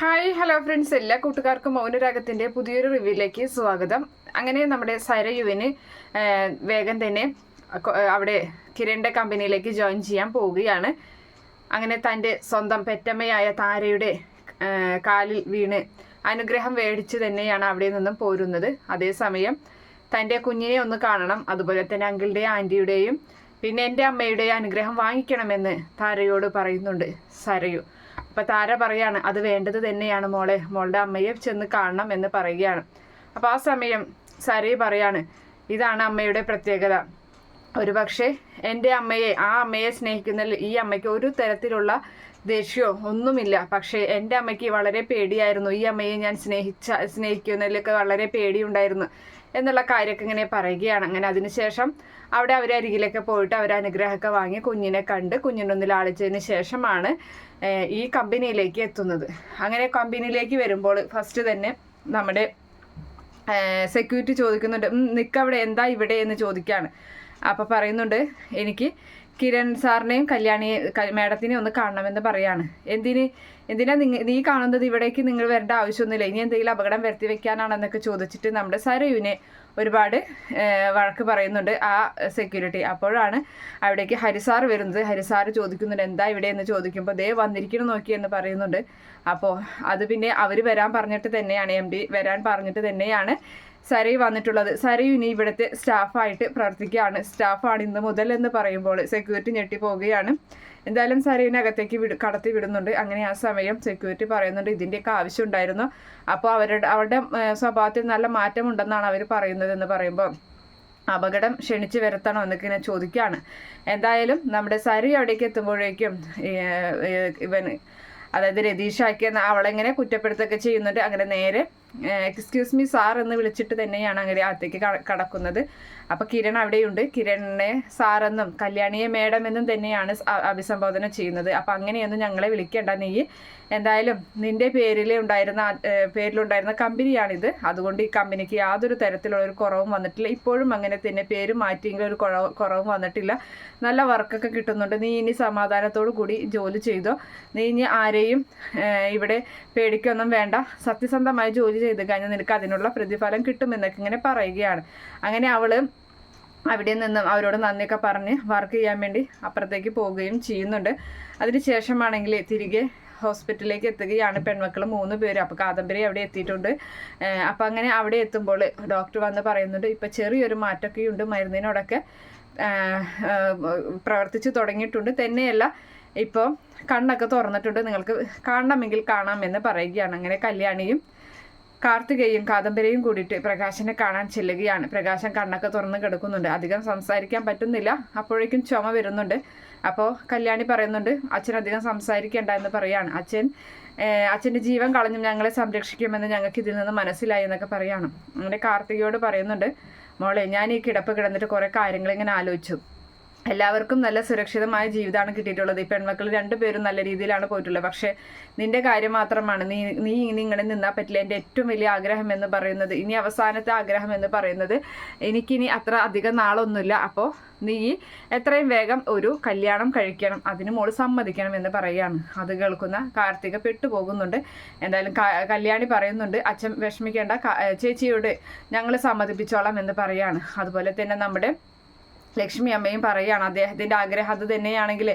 Hi hello friends എല്ലാ കൂട്ടുകാർക്കും മൗനരാഗത്തിന്റെ പുതിയൊരു റിവ്യൂയിലേക്ക് സ്വാഗതം. അങ്ങനെ നമ്മുടെ സരയുവിന് വേഗം തന്നെ അവിടെ കിരണിന്റെ കമ്പനിയിലേക്ക് ജോയിൻ ചെയ്യാൻ പോവുകയാണ്. അങ്ങനെ തന്റെ സ്വന്തം പെറ്റമ്മയായ താരയുടെ കാലിൽ വീണ് അനുഗ്രഹം മേടിച്ച് തന്നെയാണ് അവിടെ നിന്നും പോരുന്നത്. അതേസമയം തന്റെ കുഞ്ഞിനെ ഒന്ന് കാണണം. അതുപോലെ തന്നെ അങ്കിളുടെയും ആന്റിയുടെയും പിന്നെ എന്റെ അമ്മയുടെയും അനുഗ്രഹം വാങ്ങിക്കണമെന്ന് താരയോട് പറയുന്നുണ്ട് സരയു. അപ്പൊ താര പറയാണ് അത് വേണ്ടത് തന്നെയാണ് മോളെ. മോളുടെ അമ്മയെ ചെന്ന് കാണണം എന്ന് പറയുകയാണ്. അപ്പൊ ആ സമയം സരി പറയാണ് ഇതാണ് അമ്മയുടെ പ്രത്യേകത. ഒരുപക്ഷെ എന്റെ അമ്മയെ ആ അമ്മയെ സ്നേഹിക്കുന്നതിൽ ഈ അമ്മയ്ക്ക് ഒരു തരത്തിലുള്ള ദേഷ്യമോ ഒന്നുമില്ല. പക്ഷേ എന്റെ അമ്മയ്ക്ക് വളരെ പേടിയായിരുന്നു. ഈ അമ്മയെ ഞാൻ സ്നേഹിച്ച സ്നേഹിക്കുന്നതിലൊക്കെ വളരെ പേടിയുണ്ടായിരുന്നു എന്നുള്ള കാര്യമൊക്കെ ഇങ്ങനെ പറയുകയാണ്. അങ്ങനെ അതിനുശേഷം അവിടെ അവർ അരികിലൊക്കെ പോയിട്ട് അവർ അനുഗ്രഹമൊക്കെ വാങ്ങി കുഞ്ഞിനെ കണ്ട് കുഞ്ഞിനൊന്നിൽ ആളിച്ചതിന് ശേഷമാണ് ഈ കമ്പനിയിലേക്ക് എത്തുന്നത്. അങ്ങനെ കമ്പനിയിലേക്ക് വരുമ്പോൾ ഫസ്റ്റ് തന്നെ നമ്മുടെ സെക്യൂരിറ്റി ചോദിക്കുന്നുണ്ട്. നിൽക്കവിടെ എന്താ ഇവിടെ? എന്ന് ചോദിക്കുകയാണ്. അപ്പോൾ പറയുന്നുണ്ട് എനിക്ക് കിരൺ സാറിനെയും കല്യാണി മാഡത്തിനെയും മാഡത്തിനെ ഒന്ന് കാണണമെന്ന് പറയാണ്. എന്തിന്? എന്തിനാ നിങ്ങ നീ കാണുന്നത് ഇവിടേക്ക് നിങ്ങൾ വരേണ്ട ആവശ്യമൊന്നുമില്ല. ഇനി എന്തെങ്കിലും അപകടം വരുത്തി വെക്കാനാണെന്നൊക്കെ ചോദിച്ചിട്ട് നമ്മുടെ സരയുവിനെ ഒരുപാട് വഴക്ക് പറയുന്നുണ്ട് ആ സെക്യൂരിറ്റി അപ്പോഴാണ് അവിടേക്ക് ഹരിസാർ വരുന്നത്. ഹരിസാർ ചോദിക്കുന്നുണ്ട് എന്താ ഇവിടെ? എന്ന് ചോദിക്കുമ്പോൾ ദേ വന്നിരിക്കണം നോക്കി എന്ന് പറയുന്നുണ്ട്. അപ്പോൾ അത് പിന്നെ അവർ വരാൻ പറഞ്ഞിട്ട് തന്നെയാണ് എം ഡി വരാൻ പറഞ്ഞിട്ട് തന്നെയാണ് സരയു വന്നിട്ടുള്ളത്. സരയു ഇനി ഇവിടുത്തെ സ്റ്റാഫായിട്ട് പ്രവർത്തിക്കുകയാണ്. സ്റ്റാഫാണ് ഇന്ന് മുതൽ എന്ന് പറയുമ്പോൾ സെക്യൂരിറ്റി ഞെട്ടി പോവുകയാണ് എന്തായാലും സരയുവിനെ അകത്തേക്ക് വിട കടത്തി വിടുന്നുണ്ട്. അങ്ങനെ ആ സമയം സെക്യൂരിറ്റി പറയുന്നുണ്ട് ഇതിന്റെയൊക്കെ ആവശ്യം ഉണ്ടായിരുന്നു അപ്പോൾ അവരുടെ അവരുടെ സ്വഭാവത്തിൽ നല്ല മാറ്റമുണ്ടെന്നാണ് അവർ പറയുന്നത് എന്ന് പറയുമ്പോൾ അപകടം ക്ഷണിച്ച് വരുത്തണോ എന്നൊക്കെ ഇങ്ങനെ ചോദിക്കുകയാണ്. എന്തായാലും നമ്മുടെ സരി അവിടേക്ക് എത്തുമ്പോഴേക്കും ഇവന് അതായത് രതീഷാക്കി എന്ന അവളെങ്ങനെ കുറ്റപ്പെടുത്തൊക്കെ ചെയ്യുന്നുണ്ട്. അങ്ങനെ നേരെ എക്സ്ക്യൂസ് മീ സാർ എന്ന് വിളിച്ചിട്ട് തന്നെയാണ് അങ്ങനെ അകത്തേക്ക് കടക്കുന്നത്. അപ്പോൾ കിരൺ അവിടെയുണ്ട്. കിരണിനെ സാറെന്നും കല്യാണിയെ മേഡം എന്നും തന്നെയാണ് അഭിസംബോധന ചെയ്യുന്നത്. അപ്പോൾ അങ്ങനെയൊന്നും ഞങ്ങളെ വിളിക്കേണ്ട. നീ എന്തായാലും നിന്റെ പേരിൽ ഉണ്ടായിരുന്ന പേരിലുണ്ടായിരുന്ന കമ്പനിയാണിത്. അതുകൊണ്ട് ഈ കമ്പനിക്ക് യാതൊരു തരത്തിലുള്ള ഒരു കുറവും വന്നിട്ടില്ല. ഇപ്പോഴും അങ്ങനെ തന്നെ പേര് മാറ്റിയെങ്കിലും ഒരു കുറവ് കുറവും വന്നിട്ടില്ല. നല്ല വർക്കൊക്കെ കിട്ടുന്നുണ്ട്. നീ ഇനി സമാധാനത്തോടു കൂടി ജോലി ചെയ്തോ. നീ ഇനി ആരെയും ഇവിടെ പേടിക്കൊന്നും വേണ്ട. സത്യസന്ധമായി ജോലി ചെയ്ത് കഴിഞ്ഞാൽ നിനക്ക് അതിനുള്ള പ്രതിഫലം കിട്ടുമെന്നൊക്കെ ഇങ്ങനെ പറയുകയാണ്. അങ്ങനെ അവൾ അവിടെ നിന്നും അവരോട് നന്ദിയൊക്കെ പറഞ്ഞ് വർക്ക് ചെയ്യാൻ വേണ്ടി അപ്പുറത്തേക്ക് പോവുകയും ചെയ്യുന്നുണ്ട്. അതിനുശേഷമാണെങ്കിൽ തിരികെ ഹോസ്പിറ്റലിലേക്ക് എത്തുകയാണ് പെൺമക്കൾ മൂന്ന് പേര്. അപ്പോൾ കാദംബരി അവിടെ എത്തിയിട്ടുണ്ട്. അപ്പോൾ അങ്ങനെ അവിടെ എത്തുമ്പോൾ ഡോക്ടർ വന്ന് പറയുന്നുണ്ട് ഇപ്പോൾ ചെറിയൊരു മാറ്റമൊക്കെ ഉണ്ട് മരുന്നിനോടൊക്കെ പ്രവർത്തിച്ച് തുടങ്ങിയിട്ടുണ്ട്. തന്നെയല്ല ഇപ്പോൾ കണ്ണൊക്കെ തുറന്നിട്ടുണ്ട്. നിങ്ങൾക്ക് കാണണമെങ്കിൽ കാണാമെന്ന് പറയുകയാണ്. അങ്ങനെ കല്യാണിയും കാർത്തികയും കാദംബരിയും കൂടിയിട്ട് പ്രകാശനെ കാണാൻ ചെല്ലുകയാണ്. പ്രകാശൻ കണ്ണൊക്കെ തുറന്ന് കിടക്കുന്നുണ്ട്. അധികം സംസാരിക്കാൻ പറ്റുന്നില്ല. അപ്പോഴേക്കും ചുമ വരുന്നുണ്ട്. അപ്പോൾ കല്യാണി പറയുന്നുണ്ട് അച്ഛൻ അധികം സംസാരിക്കേണ്ട എന്ന് പറയാണ്. അച്ഛൻ അച്ഛന്റെ ജീവൻ കളഞ്ഞും ഞങ്ങളെ സംരക്ഷിക്കുമെന്ന് ഞങ്ങൾക്ക് ഇതിൽ നിന്ന് മനസ്സിലായി എന്നൊക്കെ പറയാണ്. അങ്ങനെ കാർത്തികയോട് പറയുന്നുണ്ട് മോളെ ഞാൻ ഈ കിടപ്പ് കിടന്നിട്ട് കുറേ കാര്യങ്ങൾ ഇങ്ങനെ ആലോചിച്ചു. എല്ലാവർക്കും നല്ല സുരക്ഷിതമായ ജീവിതമാണ് കിട്ടിയിട്ടുള്ളത്. ഈ പെൺമക്കൾ രണ്ടുപേരും നല്ല രീതിയിലാണ് പോയിട്ടുള്ളത്. പക്ഷേ നിന്റെ കാര്യം മാത്രമാണ്. നീ നീ ഇങ്ങനെ നിന്നാൽ പറ്റില്ല. എന്റെ ഏറ്റവും വലിയ ആഗ്രഹം എന്ന് പറയുന്നത് ഇനി അവസാനത്തെ ആഗ്രഹം എന്ന് പറയുന്നത് എനിക്കിനി അത്ര അധികം നാളൊന്നുമില്ല. അപ്പോൾ നീ എത്രയും വേഗം ഒരു കല്യാണം കഴിക്കണം. അതിന് മോൾ സമ്മതിക്കണം എന്ന് പറയുകയാണ്. അത് കേൾക്കുന്ന കാർത്തിക പെട്ടുപോകുന്നുണ്ട്. എന്തായാലും കല്യാണി പറയുന്നുണ്ട് അച്ഛൻ വിഷമിക്കേണ്ട ചേച്ചിയോട് ഞങ്ങൾ സമ്മതിപ്പിച്ചോളാം എന്ന് പറയാണ് അതുപോലെ തന്നെ നമ്മുടെ ലക്ഷ്മി അമ്മയും പറയുകയാണ് അദ്ദേഹത്തിന്റെ ആഗ്രഹം അത് തന്നെയാണെങ്കിൽ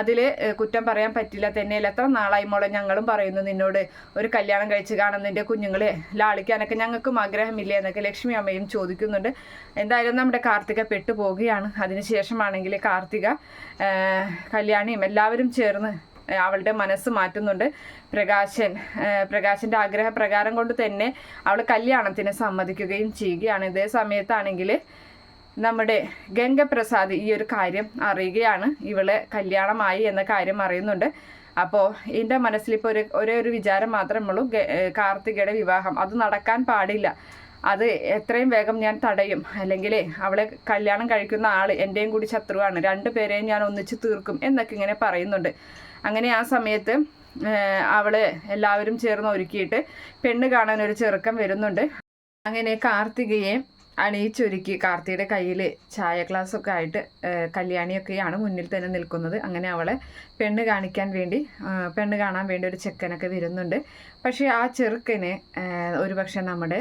അതിൽ കുറ്റം പറയാൻ പറ്റില്ല തന്നെയല്ല. എത്ര നാളായി മോളെ ഞങ്ങളും പറയുന്നു നിന്നോട്. ഒരു കല്യാണം കഴിച്ച് കാണുന്ന നിന്റെ കുഞ്ഞുങ്ങളെ ലാളിക്കാനൊക്കെ ഞങ്ങൾക്കും ആഗ്രഹമില്ലേ എന്നൊക്കെ ലക്ഷ്മി അമ്മയും ചോദിക്കുന്നുണ്ട്. എന്തായാലും നമ്മുടെ കാർത്തിക പെട്ടു പോവുകയാണ് അതിനുശേഷമാണെങ്കിൽ കാർത്തിക കല്യാണിയും എല്ലാവരും ചേർന്ന് അവളുടെ മനസ്സ് മാറ്റുന്നുണ്ട്. പ്രകാശൻ പ്രകാശന്റെ ആഗ്രഹപ്രകാരം കൊണ്ട് തന്നെ അവൾ കല്യാണത്തിന് സമ്മതിക്കുകയും ചെയ്യുകയാണ്. ഇതേ സമയത്താണെങ്കിൽ നമ്മുടെ ഗംഗപ്രസാദ് ഈ ഒരു കാര്യം അറിയുകയാണ്. ഇവളെ കല്യാണമായി എന്ന കാര്യം അറിയുന്നുണ്ട്. അപ്പോൾ എന്റെ മനസ്സിലിപ്പോൾ ഒരു ഒരേ ഒരു വിചാരം മാത്രമേ ഉള്ളൂ. കാർത്തികയുടെ വിവാഹം. അത് നടക്കാൻ പാടില്ല. അത് എത്രയും വേഗം ഞാൻ തടയും. അല്ലെങ്കിൽ അവളെ കല്യാണം കഴിക്കുന്ന ആൾ എന്റെയും കൂടി ശത്രുവാണ്. രണ്ടുപേരെയും ഞാൻ ഒന്നിച്ച് തീർക്കും എന്നൊക്കെ ഇങ്ങനെ പറയുന്നുണ്ട്. അങ്ങനെ ആ സമയത്ത് അവൾ എല്ലാവരും ചേർന്ന് ഒരുക്കിയിട്ട് പെണ്ണ് കാണാൻ ഒരു ചെറുക്കം വരുന്നുണ്ട്. അങ്ങനെ കാർത്തികയെ അണിയിച്ചൊരുക്കി കാർത്തിയുടെ കയ്യിൽ ചായ ഗ്ലാസ് ഒക്കെ ആയിട്ട് കല്യാണിയൊക്കെയാണ് മുന്നിൽ തന്നെ നിൽക്കുന്നത്. അങ്ങനെ അവളെ പെണ്ണ് കാണിക്കാൻ വേണ്ടി പെണ്ണ് കാണാൻ വേണ്ടി ഒരു ചെക്കനൊക്കെ വരുന്നുണ്ട്. പക്ഷേ ആ ചെറുക്കന് ഒരുപക്ഷെ നമ്മുടെ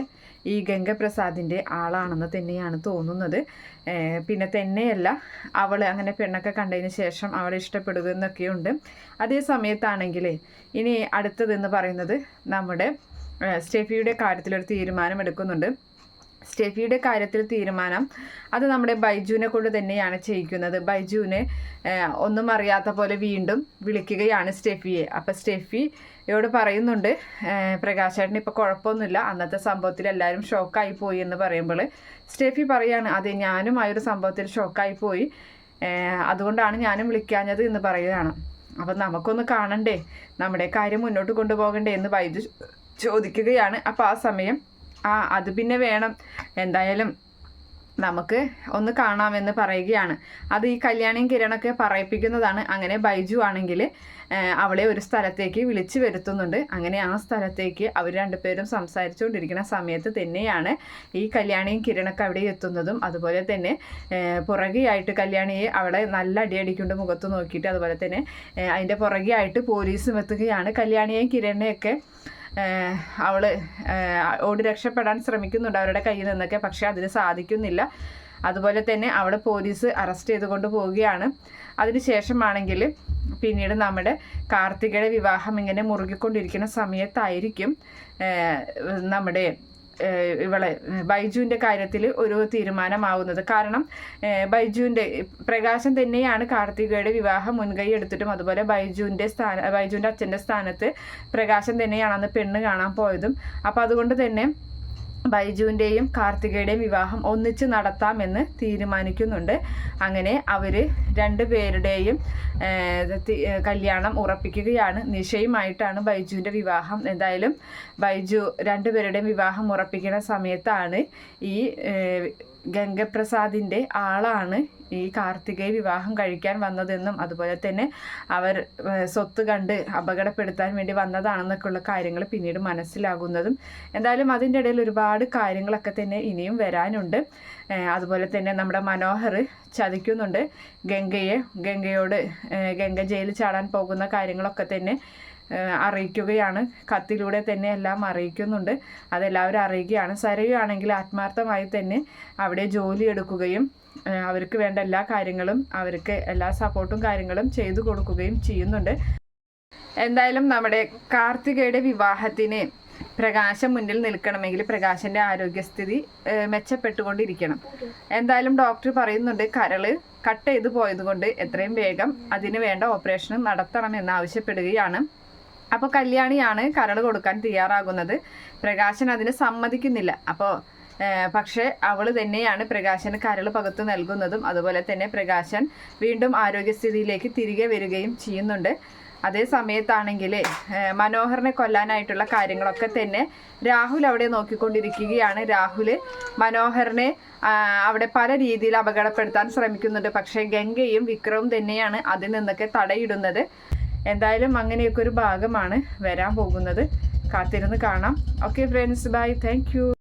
ഈ ഗംഗപ്രസാദിന്റെ ആളാണെന്ന് തന്നെയാണ് തോന്നുന്നത്. പിന്നെ തന്നെയല്ല അവൾ അങ്ങനെ പെണ്ണൊക്കെ കണ്ടതിന് ശേഷം അവളെ ഇഷ്ടപ്പെടുക എന്നൊക്കെയുണ്ട് അതേ സമയത്താണെങ്കിൽ ഇനി അടുത്തതെന്ന് പറയുന്നത് നമ്മുടെ സ്റ്റെഫിയുടെ കാര്യത്തിലൊരു തീരുമാനം എടുക്കുന്നുണ്ട് സ്റ്റെഫിയുടെ കാര്യത്തിൽ തീരുമാനം അത് നമ്മുടെ ബൈജുവിനെ കൊണ്ട് തന്നെയാണ് ചെയ്യിക്കുന്നത്. ബൈജുവിനെ ഒന്നും അറിയാത്ത പോലെ വീണ്ടും വിളിക്കുകയാണ് സ്റ്റെഫിയെ. അപ്പം സ്റ്റെഫിയോട് പറയുന്നുണ്ട് പ്രകാശേട്ടന് ഇപ്പോൾ കുഴപ്പമൊന്നുമില്ല. അന്നത്തെ സംഭവത്തിൽ എല്ലാവരും ഷോക്കായി പോയി എന്ന് പറയുമ്പോൾ സ്റ്റെഫി പറയാണ് അതെ ഞാനും ആ ഒരു സംഭവത്തിൽ ഷോക്കായി പോയി. അതുകൊണ്ടാണ് ഞാനും വിളിക്കാഞ്ഞത് എന്ന് പറയുകയാണ്. അപ്പം നമുക്കൊന്ന് കാണണ്ടേ? നമ്മുടെ കാര്യം മുന്നോട്ട് കൊണ്ടുപോകണ്ടേ? എന്ന് ബൈജു ചോദിക്കുകയാണ്. അപ്പോൾ ആ സമയം ആ അത് പിന്നെ വേണം. എന്തായാലും നമുക്ക് ഒന്ന് കാണാമെന്ന് പറയുകയാണ്. അത് ഈ കല്യാണിയും കിരണൊക്കെ പറയിപ്പിക്കുന്നതാണ്. അങ്ങനെ ബൈജു ആണെങ്കിൽ അവളെ ഒരു സ്ഥലത്തേക്ക് വിളിച്ചു വരുത്തുന്നുണ്ട്. അങ്ങനെ ആ സ്ഥലത്തേക്ക് അവർ രണ്ടുപേരും സംസാരിച്ചുകൊണ്ടിരിക്കുന്ന സമയത്ത് തന്നെയാണ് ഈ കല്യാണിയും കിരണൊക്കെ അവിടെ എത്തുന്നതും. അതുപോലെ തന്നെ പുറകെയായിട്ട് കല്യാണിയെ അവളെ നല്ല അടിയടിക്കൊണ്ട് മുഖത്ത് നോക്കിയിട്ട് അതുപോലെ തന്നെ അതിന്റെ പുറകെയായിട്ട് പോലീസും എത്തുകയാണ്. കല്യാണിയെയും കിരണിനെയൊക്കെ അവൾ ഓടി രക്ഷപ്പെടാൻ ശ്രമിക്കുന്നുണ്ട് അവരുടെ കയ്യിൽ നിന്നൊക്കെ പക്ഷെ അതിന് സാധിക്കുന്നില്ല. അതുപോലെ തന്നെ അവളെ പോലീസ് അറസ്റ്റ് ചെയ്തുകൊണ്ട് പോവുകയാണ്. അതിനുശേഷമാണെങ്കിൽ പിന്നീട് നമ്മുടെ കാർത്തികയുടെ വിവാഹം ഇങ്ങനെ മുറുകിക്കൊണ്ടിരിക്കുന്ന സമയത്തായിരിക്കും നമ്മുടെ ഇവളെ ബൈജുവിന്റെ കാര്യത്തിൽ ഒരു തീരുമാനമാവുന്നത്. കാരണം ബൈജുവിന്റെ പ്രകാശം തന്നെയാണ് കാർത്തികയുടെ വിവാഹം മുൻകൈ എടുത്തിട്ടും അതുപോലെ ബൈജുവിന്റെ സ്ഥാന ബൈജുവിന്റെ അച്ഛന്റെ സ്ഥാനത്ത് പ്രകാശൻ തന്നെയാണ് അന്ന് പെണ്ണ് കാണാൻ പോയതും. അപ്പോൾ അതുകൊണ്ട് തന്നെ ബൈജുവിന്റെയും കാർത്തികയുടെയും വിവാഹം ഒന്നിച്ച് നടത്താമെന്ന് തീരുമാനിക്കുന്നുണ്ട്. അങ്ങനെ അവർ രണ്ടുപേരുടെയും പേരുടെയും കല്യാണം ഉറപ്പിക്കുകയാണ്. നിഷയുമായിട്ടാണ് ബൈജുവിന്റെ വിവാഹം. എന്തായാലും ബൈജു രണ്ടുപേരുടെയും വിവാഹം ഉറപ്പിക്കുന്ന സമയത്താണ് ഈ ഗംഗപ്രസാദിന്റെ ആളാണ് ഈ കാർത്തികയെ വിവാഹം കഴിക്കാൻ വന്നതെന്നും അതുപോലെ തന്നെ അവർ സ്വത്ത് കണ്ട് അപകടപ്പെടുത്താൻ വേണ്ടി വന്നതാണെന്നൊക്കെ ഉള്ള കാര്യങ്ങൾ പിന്നീട് മനസ്സിലാകുന്നതും എന്തായാലും അതിന്റെ ഇടയിൽ ഒരുപാട് കാര്യങ്ങളൊക്കെ തന്നെ ഇനിയും വരാനുണ്ട്. അതുപോലെ തന്നെ നമ്മുടെ മനോഹർ ചതിക്കുന്നുണ്ട് ഗംഗയെ ഗംഗയോട് ഗംഗ ജയിലിൽ ചാടാൻ പോകുന്ന കാര്യങ്ങളൊക്കെ തന്നെ അറിയിക്കുകയാണ്. കത്തിലൂടെ തന്നെ എല്ലാം അറിയിക്കുന്നുണ്ട്. അതെല്ലാവരും അറിയിക്കുകയാണ് സരയുവാണെങ്കിൽ ആത്മാർത്ഥമായി തന്നെ അവിടെ ജോലി എടുക്കുകയും അവർക്ക് വേണ്ട എല്ലാ കാര്യങ്ങളും അവർക്ക് എല്ലാ സപ്പോർട്ടും കാര്യങ്ങളും ചെയ്തു കൊടുക്കുകയും ചെയ്യുന്നുണ്ട്. എന്തായാലും നമ്മുടെ കാർത്തികയുടെ വിവാഹത്തിന് പ്രകാശം മുന്നിൽ നിൽക്കണമെങ്കിൽ പ്രകാശന്റെ ആരോഗ്യസ്ഥിതി മെച്ചപ്പെട്ടുകൊണ്ടിരിക്കണം. എന്തായാലും ഡോക്ടർ പറയുന്നുണ്ട് കരൾ കട്ട് ചെയ്തു പോയതുകൊണ്ട് എത്രയും വേഗം അതിന് വേണ്ട ഓപ്പറേഷൻ നടത്തണമെന്ന് ആവശ്യപ്പെടുകയാണ്. അപ്പോൾ കല്യാണിയാണ് കരൾ കൊടുക്കാൻ തയ്യാറാകുന്നത്. പ്രകാശൻ അതിന് സമ്മതിക്കുന്നില്ല. അപ്പോൾ പക്ഷേ അവൾ തന്നെയാണ് പ്രകാശന് കരൾ പകുത്ത് നൽകുന്നതും. അതുപോലെ തന്നെ പ്രകാശൻ വീണ്ടും ആരോഗ്യസ്ഥിതിയിലേക്ക് തിരികെ വരികയും ചെയ്യുന്നുണ്ട്. അതേ സമയത്താണെങ്കിൽ മനോഹറിനെ കൊല്ലാനായിട്ടുള്ള കാര്യങ്ങളൊക്കെ തന്നെ രാഹുൽ അവിടെ നോക്കിക്കൊണ്ടിരിക്കുകയാണ്. രാഹുൽ മനോഹറിനെ അവിടെ പല രീതിയിൽ അപകടപ്പെടുത്താൻ ശ്രമിക്കുന്നുണ്ട്. പക്ഷേ ഗംഗയും വിക്രവും തന്നെയാണ് അതിൽ നിന്നൊക്കെ തടയിടുന്നത്. എന്തായാലും അങ്ങനെയൊക്കെ ഒരു ഭാഗമാണ് വരാൻ പോകുന്നത്. കാത്തിരുന്ന് കാണാം. Okay friends bye thank